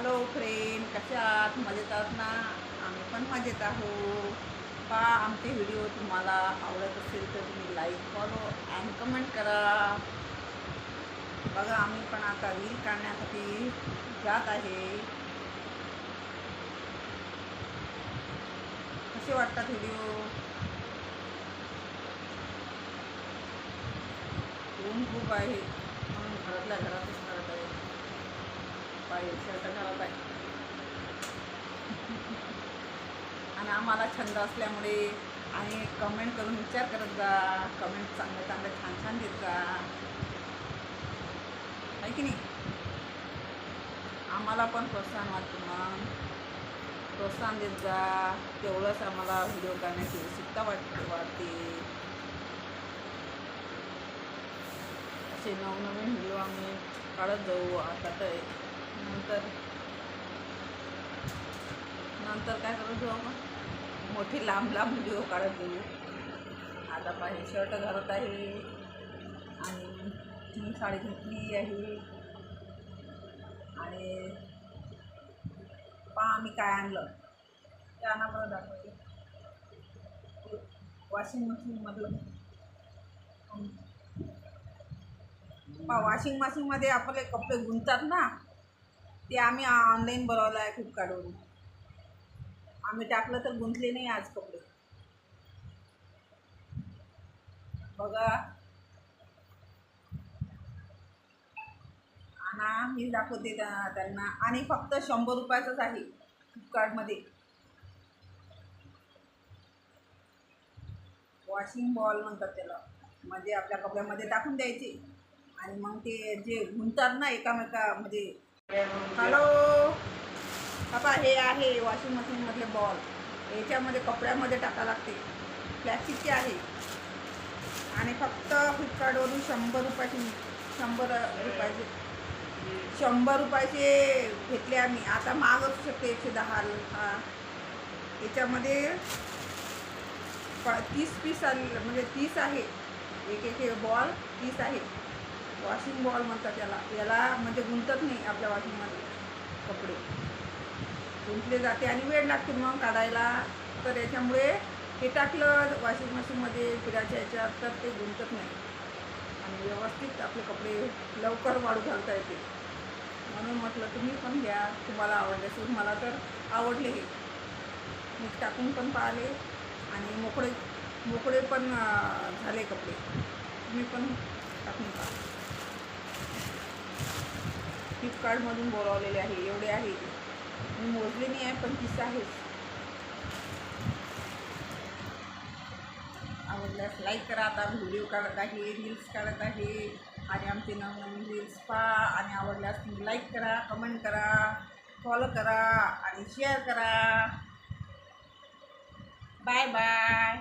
Hello friend कसे आहात? मजेत आहात ना? आम्ही पण मजेत आहोत. पा आमचे व्हिडिओ तुम्हाला आवडत असेल तर तुम्ही लाईक फॉलो अँड कमेंट करा. बघा आम्ही पण आता रील काढण्यासाठी जात आहे. कसे वाटतात व्हिडिओ? ऊन खूप आहे. म्हणून घरातल्या घरातच करत आहे. पाहिजे शर्ट घरात आणि आम्हाला छंद असल्यामुळे आणि कमेंट करून विचार करत जा. कमेंट चांगले चांगले छान छान देत जा. आहे की नाही? आम्हाला पण प्रोत्साहन वाटतं मग प्रोत्साहन देत जा. तेवढंच आम्हाला व्हिडिओ करण्याची उत्सुकता वाटते वाटते. असे नवनवीन व्हिडिओ आम्ही काढत जाऊ. आता तर नंतर. नंतर काय करत जाऊ आपण मोठी लांब लांब व्हिडिओ काढत जाऊ. आता पाहिजे शर्ट घालत आहे. आणि साडी घेतली आहे. आणि पहा आम्ही काय आणलं. ते आणा दाखवते. वॉशिंग मशीनमधलं पहा वॉशिंग मशीनमध्ये आपले कपडे गुंतात ना. ते आम्ही ऑनलाईन बोलावलं आहे फ्लिपकार्टवरून आम्ही टाकलं तर गुंतले नाही आज कपडे. बघा. आणा मी दाखवते त्यांना. आणि फक्त शंभर रुपयाचंच आहे फ्लिपकार्टमध्ये वॉशिंग बॉल म्हणतात त्याला. म्हणजे आपल्या कपड्यामध्ये टाकून द्यायचे. आणि मग ते जे गुंतात ना एकामेका म्हणजे हॅलो बाबा हे आहे वॉशिंग मशीनमधले बॉल याच्यामध्ये कपड्यामध्ये टाका लागते. प्लॅस्टिकचे आहे. आणि फक्त फ्लिपकार्टवरून शंभर रुपयाचे शंभर रुपयाचे शंभर रुपयाचे घेतले आम्ही. आता महाग असू शकते एकशे दहा. हा. याच्यामध्ये तीस पीस आले म्हणजे तीस आहे. एक एक बॉल तीस आहे. वॉशिंग बॉल म्हणतात याला. याला म्हणजे गुंतत नाही आपल्या वॉशिंगमध्ये कपडे. गुंतले जाते आणि वेळ लागते मग काढायला. तर याच्यामुळे हे टाकलं वॉशिंग मशीनमध्ये फिरायच्या याच्यात तर ते गुंतत नाही. आणि व्यवस्थित आपले कपडे लवकर वाढू घालता येते. म्हणून म्हटलं तुम्ही पण घ्या. तुम्हाला आवडले असेल मला तर आवडले हे. मी टाकून पण पाहिले आणि मोकळे मोकळे पण झाले कपडे. तुम्ही पण टाकून पाहा फ्लिपकार्टमधून बोलावलेले आहे एवढे आहे. मी मोजले नाही आहे पण तीस आहेच आवडल्यास लाईक करा आता व्हिडिओ काढत आहे रील्स काढत आहे आणि आमचे नवनवीन रील्स पहा. आणि आवडल्यास तुम्ही लाईक करा कमेंट करा फॉलो करा आणि शेअर करा. Bye bye